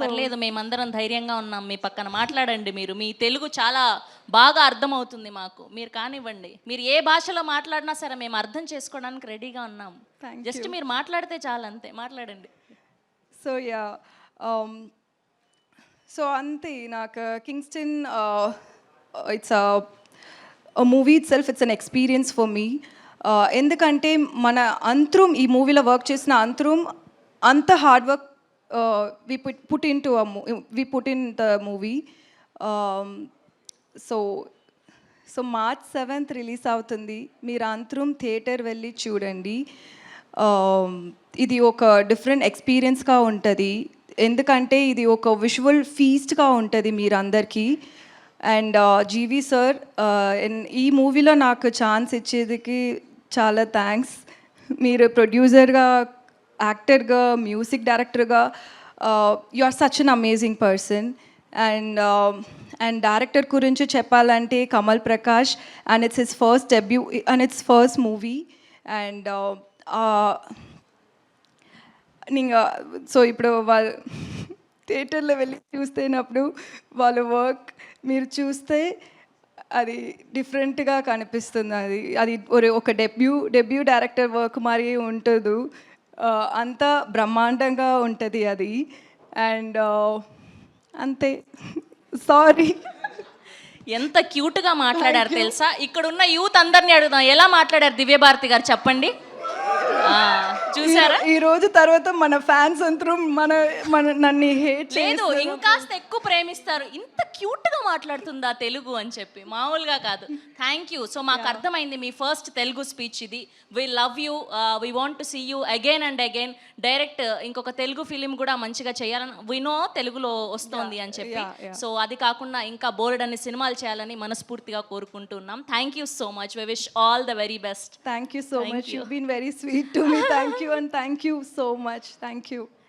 పర్లేదు మేమందరం ధైర్యంగా ఉన్నాం. మీ పక్కన మాట్లాడండి మీరు. మీ తెలుగు చాలా బాగా అర్థమవుతుంది మాకు. మీరు కానివ్వండి. మీరు ఏ భాషలో మాట్లాడినా సరే మేము అర్థం చేసుకోవడానికి రెడీగా ఉన్నాం. జస్ట్ మీరు మాట్లాడితే చాలు అంతే. మాట్లాడండి. సో యా సో అంతే. నాకు Kingston it's movie itself it's an experience for me ఎందుకంటే మన అంతరం ఈ మూవీలో వర్క్ చేసిన అంతరం అంత hard work we put put in to we put in the movie so so March seventh release అవుతుంది. మీరు అంతరం థియేటర్ వెళ్ళి చూడండి. Um, ఇది ఒక డిఫరెంట్ ఎక్స్పీరియన్స్గా ఉంటుంది. ఎందుకంటే ఇది ఒక విజువల్ ఫీస్ట్గా ఉంటుంది మీరందరికీ. అండ్ జీవి సార్ ఈ మూవీలో నాకు ఛాన్స్ ఇచ్చేదికి చాలా థ్యాంక్స్ మీరు ప్రొడ్యూసర్గా యాక్టర్గా మ్యూజిక్ డైరెక్టర్గా you are such an amazing person and and director గురించి చెప్పాలంటే Kamal Prakash and it's his first debut and it's first movie and ఇంకా సో ఇప్పుడు వాళ్ళు థియేటర్లో వెళ్ళి చూస్తేనప్పుడు వాళ్ళ వర్క్ మీరు చూస్తే అది డిఫరెంట్గా కనిపిస్తుంది. అది అది ఒక- ఒక డెబ్యూ డెబ్యూ డైరెక్టర్ వర్క్ మరి ఉంటుంది. అంత బ్రహ్మాండంగా ఉంటుంది అది. అండ్ అంతే. సారీ ఎంత క్యూట్గా మాట్లాడారు తెలుసా? ఇక్కడ ఉన్న యూత్ అందరినీ అడుగుదాం. ఎలా మాట్లాడారు దివ్యభారతి గారు? చెప్పండి. చూసారా? ఈ రోజు తర్వాత మన ఫ్యాన్స్ అందరూ మన మన నన్ను హేట్ లేదు ఇంకాస్త ఎక్కువ ప్రేమిస్తారు. ఇంత క్యూట్గా మాట్లాడుతుందా తెలుగు అని చెప్పి. మామూలుగా కాదు. థ్యాంక్ యూ సో మాకు అర్థమైంది మీ ఫస్ట్ తెలుగు స్పీచ్ ఇది. We love you we want to see you again and again direct ఇంకొక తెలుగు ఫిలిం కూడా మంచిగా చేయాలని వినో తెలుగులో వస్తోంది అని చెప్పి. సో అది కాకుండా ఇంకా బోర్డ్ అనే సినిమాలు చేయాలని మనస్ఫూర్తిగా కోరుకుంటున్నాం thank you so much we wish all the very best Thank you so much. You've been very sweet to me. Thank you. And thank you so much. Thank you.